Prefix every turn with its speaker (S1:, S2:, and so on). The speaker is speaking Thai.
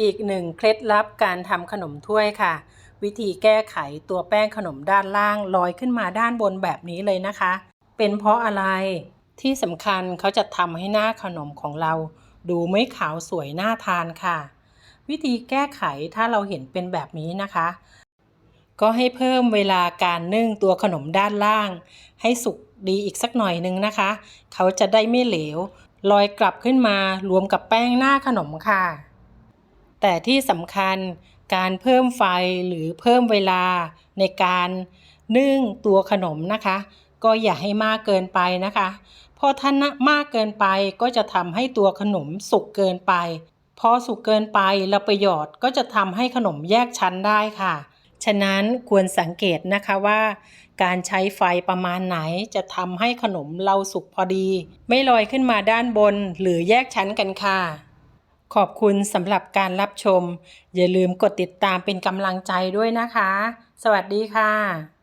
S1: อีกหนึ่งเคล็ดลับการทำขนมถ้วยค่ะ วิธีแก้ไขตัวแป้งขนมด้านล่างลอยขึ้นมาด้านบนแบบนี้เลยนะคะ เป็นเพราะอะไรที่สำคัญเขาจะทำให้หน้าขนมของเรา ดูไม่ขาวสวยน่าทานค่ะ วิธีแก้ไขถ้าเราเห็นเป็นแบบนี้นะคะ ก็ให้เพิ่มเวลาการนึ่งตัวขนมด้านล่าง ให้สุกดีอีกสักหน่อยนึงนะคะ เขาจะได้ไม่เหลวลอยกลับขึ้นมารวมกับแป้งหน้าขนมค่ะ แต่ที่สำคัญการเพิ่มไฟหรือเพิ่มเวลาในการนึ่งตัวขนมนะคะ ก็อย่าให้มากเกินไปนะคะ เพราะถ้ามากเกินไปก็จะทำให้ตัวขนมสุกเกินไป พอสุกเกินไปเราไปหยอดก็จะทำให้ขนมแยกชั้นได้ค่ะ ฉะนั้นควรสังเกตนะคะว่าการใช้ไฟประมาณไหนจะทำให้ขนมเราสุกพอดี ไม่ลอยขึ้นมาด้านบนหรือแยกชั้นกันค่ะ ขอบคุณสำหรับการรับชม อย่าลืมกดติดตามเป็นกำลังใจด้วยนะคะ สวัสดีค่ะ